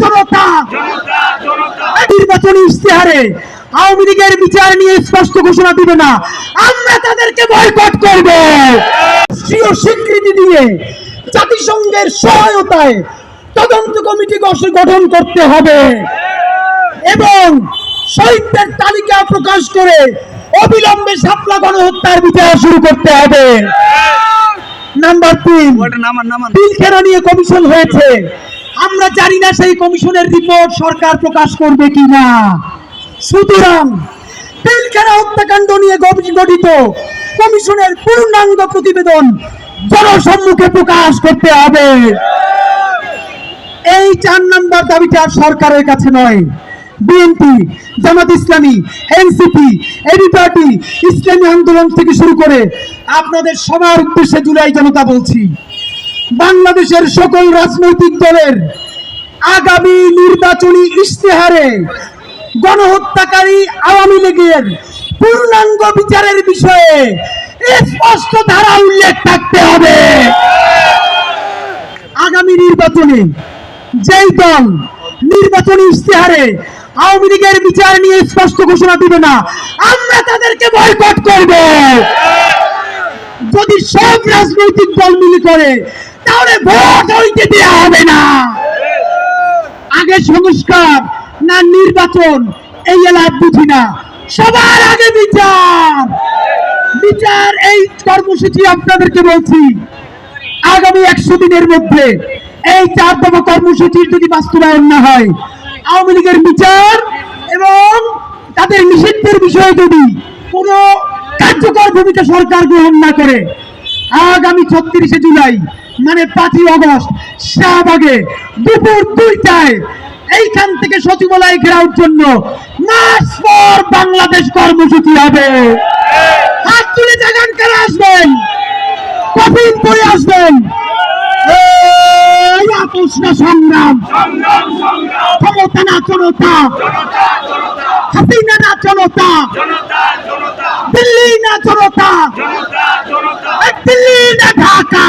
জনতা নির্বাচনী ইশতেহারে আওয়ামী লীগের বিচার নিয়ে স্পষ্ট ঘোষণা দিবে না। আমরা তাদেরকে বয়কট করব। রাষ্ট্রীয় স্বীকৃতি দিয়ে জাতিসংঘের সহায়তায় তদন্ত কমিটি গঠন- করতে হবে। এবং শহীদদের তালিকা প্রকাশ করে অবিলম্বে শাপলা গণহত্যার বিচার শুরু করতে হবে। নাম্বার তিন নামান। পিলখানা নিয়ে কমিশন হয়েছে। আমরা জানি না সেই কমিশনের রিপোর্ট সরকার প্রকাশ করবে কিনা। সুতরাং পিলখানা হত্যাকাণ্ড নিয়ে গঠিত কমিশনের পূর্ণাঙ্গ প্রতিবেদন জনসম্মুখে প্রকাশ করতে হবে। এই চার নম্বর দাবিটা সরকারের কাছে নয়। BNP, Jamaat Islami, NCP, AB party, ইসলামী আন্দোলন থেকে শুরু করে আপনাদের সবার উদ্দেশ্যে জুলাই জনতা বলছি। বাংলাদেশের সকল রাজনৈতিক দলের আগামী নির্বাচনী ইশতেহারে গণহত্যাকারী আওয়ামী লীগের পূর্ণাঙ্গ বিচারের বিষয়ে স্পষ্ট ধারা উল্লেখ থাকতে হবে। আগামী নির্বাচনে যেই দল নির্বাচনী ইশতেহারে আওয়ামী লীগের বিচার নিয়ে স্পষ্ট ঘোষণা দিবে না, আমরা তাদেরকে বয়কট করব। যদি সব রাজনৈতিক দল মিলে করে তাহলে ভোট হইতে দেওয়া হবে না। আগে সংস্কার না নির্বাচন, এই এলাকা বুঝি না। সবার আগে বিচার। বিচার এই কর্মসূচি আপনাদেরকে বলছি। আগামী একশো দিনের মধ্যে এই চার দফা কর্মসূচির যদি বাস্তবায়ন না হয়, আওয়ামী লীগের বিচার এবং তাদের নিষিদ্ধের বিষয়ে যদি কোনো কার্যকর ভূমিকা সরকার গ্রহণ না করে, আগামী ছত্রিশে জুলাই মানে পাঁচই অগস্ট শাহবাগে দুপুর দুইটায় এইখান থেকে সচিবালয় ঘেরাওর জন্য মাস পর বাংলাদেশ কর্মসূচি হবে। হাত তুলে জাগান কারা আসবেন? কফিন পরে আসবেন। সংগ্রাম। ক্ষমতা না জনতা। হাসিনা না জনতা। দিল্লি না জনতা। দিল্লি না ঢাকা।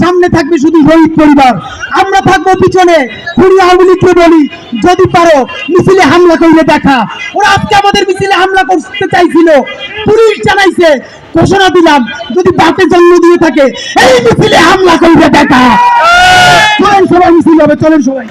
সামনে থাকবে শুধু শহীদ পরিবার। আমরা থাকব পিছনে খুঁড়ি আওয়ামী বলি, যদি পারো মিছিলে হামলা করলে দেখা। ওরা আজকে আমাদের মিছিলে হামলা করতে চাইছিল, পুলিশ জানাইছে, ঘোষণা দিলাম, যদি বাপে জন্ম দিয়ে থাকে, এই মিছিলে হামলা করবে দেখা। চলেন সবাই, মিছিল হবে, চলেন সবাই।